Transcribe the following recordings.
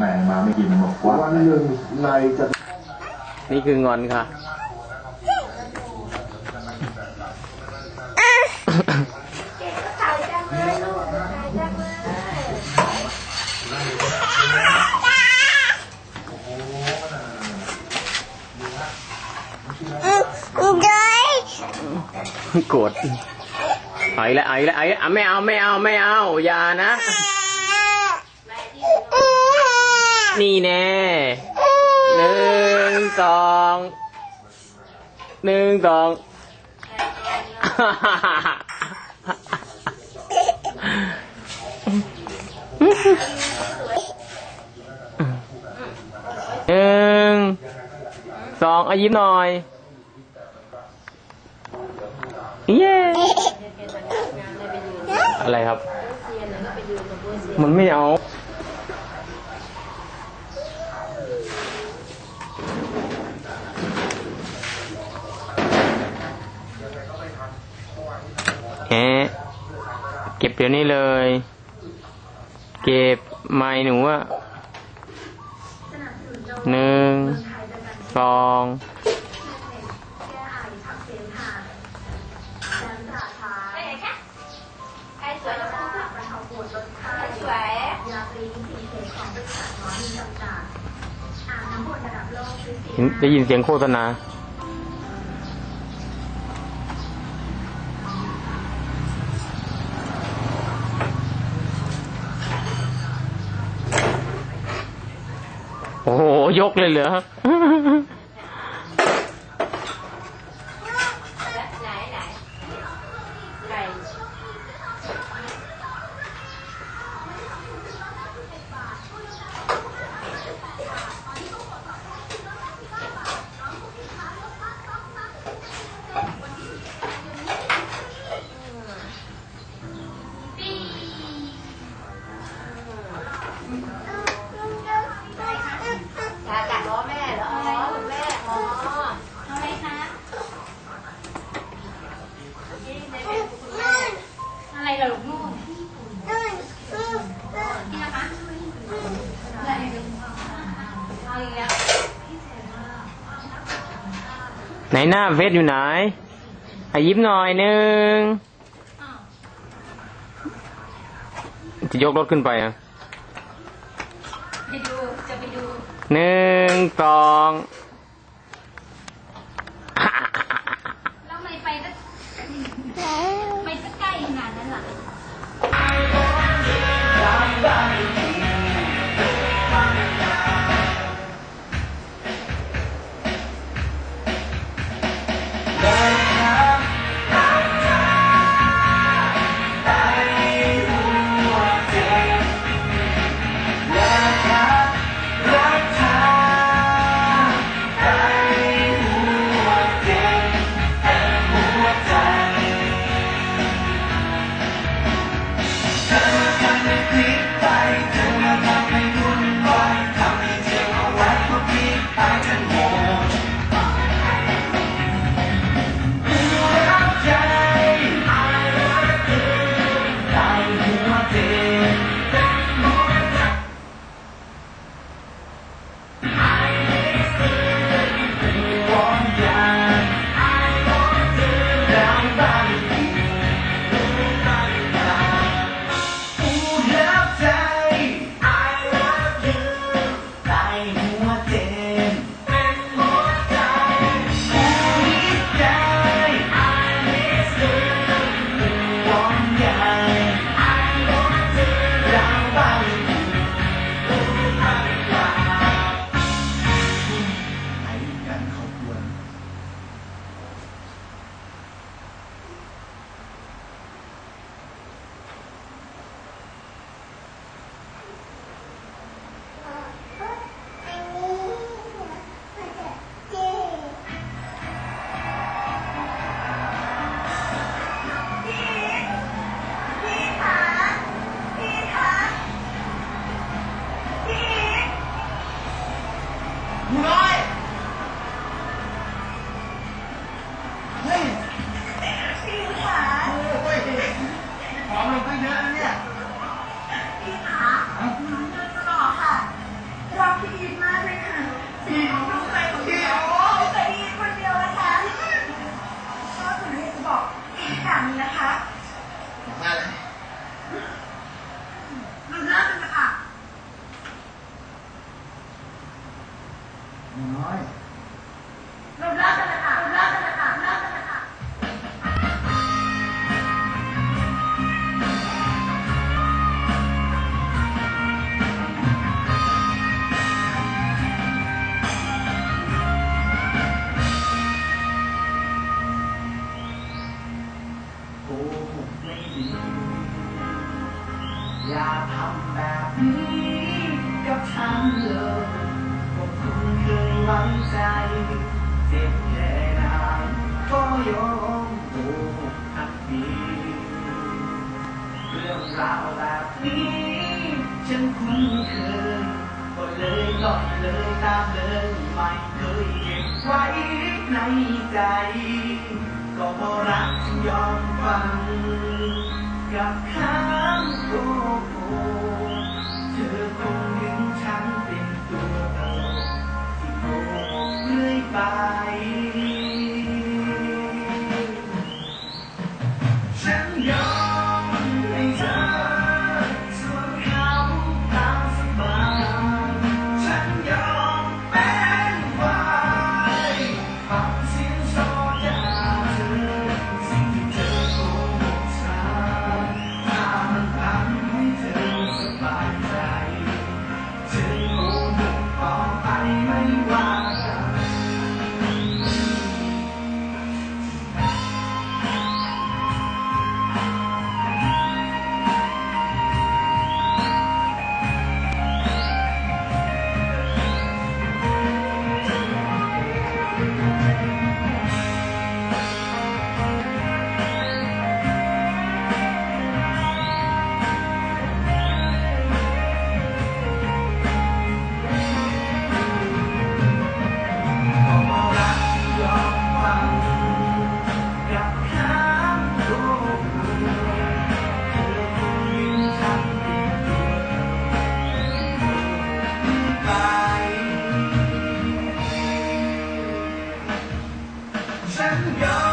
แหมมาไม่กินบอกว่าวันหนึ่งในจะนี่คืองอนค่ะ โกรธไอ้ละไอ้ละไอ้ละไม่เอาไม่เอาไม่เอาอย่านะ นี่แน่หนึ่งสองหนึ่งสองหนึ่งสองอายิ้มหน่อย เย้ อะไรครับ มันไม่เอา แอะ เก็บเดี๋ยวนี้เลย เก็บไม้หนูอะหนึ่งสองได้ยินเสียงโฆษณา โอ้โห ยกเลยเหรอ จ้าจัดล้อแม่เหรออ๋อคุณแม่อ๋อทำไมคะอะไรเหรอลูกนู่นนี่นะคะอะไรเอาอีกแล้ว ไหนหน้าเฟซอยู่ไหนอายิ้มหน่อยหนึ่งจะยกรถขึ้นไปอะไปดูจะไปดูหนึ่งสอง ฉัน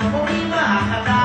ang bumima,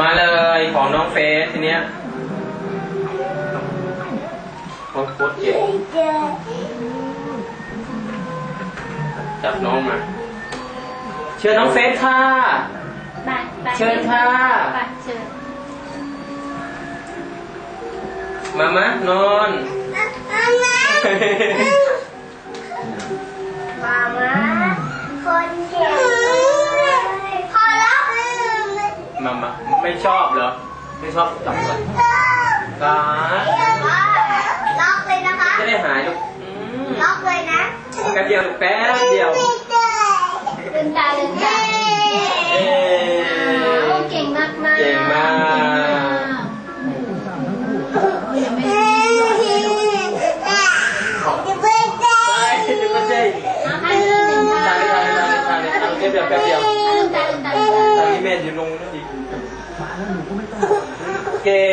มาเลยของน้องเฟสทีเนี้ยโคตรโคตรเก่งจับน้องมา เชิญน้องเฟสค่ะไปไปเชิญค่ะไปเชิญมามานอนมามาคนเก่งพอแล้ว มามาไม่ชอบเหรอ ไม่ชอบจับเลยกาล็อกเลยนะคะ จะได้หายลูกอืมล็อกเลยนะแป๊บเดียวลูกแป๊บเดียวลืมตาลืมตา เก่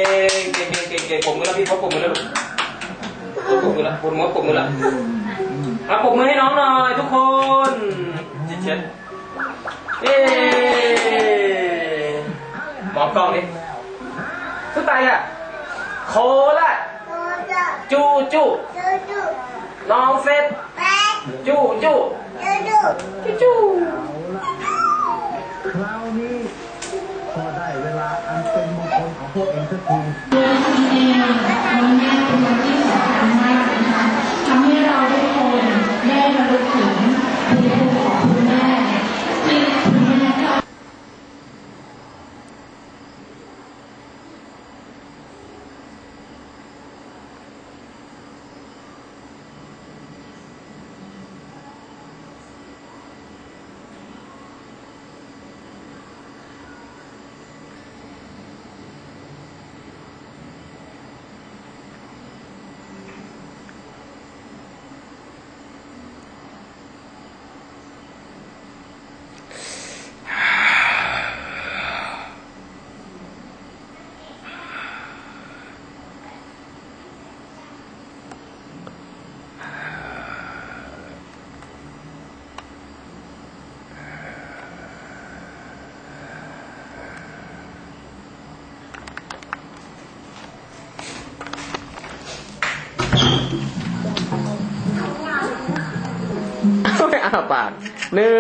งเก่งเก่งเก่งเก่งผมมือแล้วพี่เขาผมมือแล้วลูกผมมือแล้วผมมือผมมือแล้วเอาผมมือให้น้องหน่อยทุกคนจิตเช็ดเอ๊มองกล้องนี่สุดตายอะโคละจูจูน้องเฟสจูจูจูจูคราวนี้พอได้เวลา 嗯。าปากหนึ่ง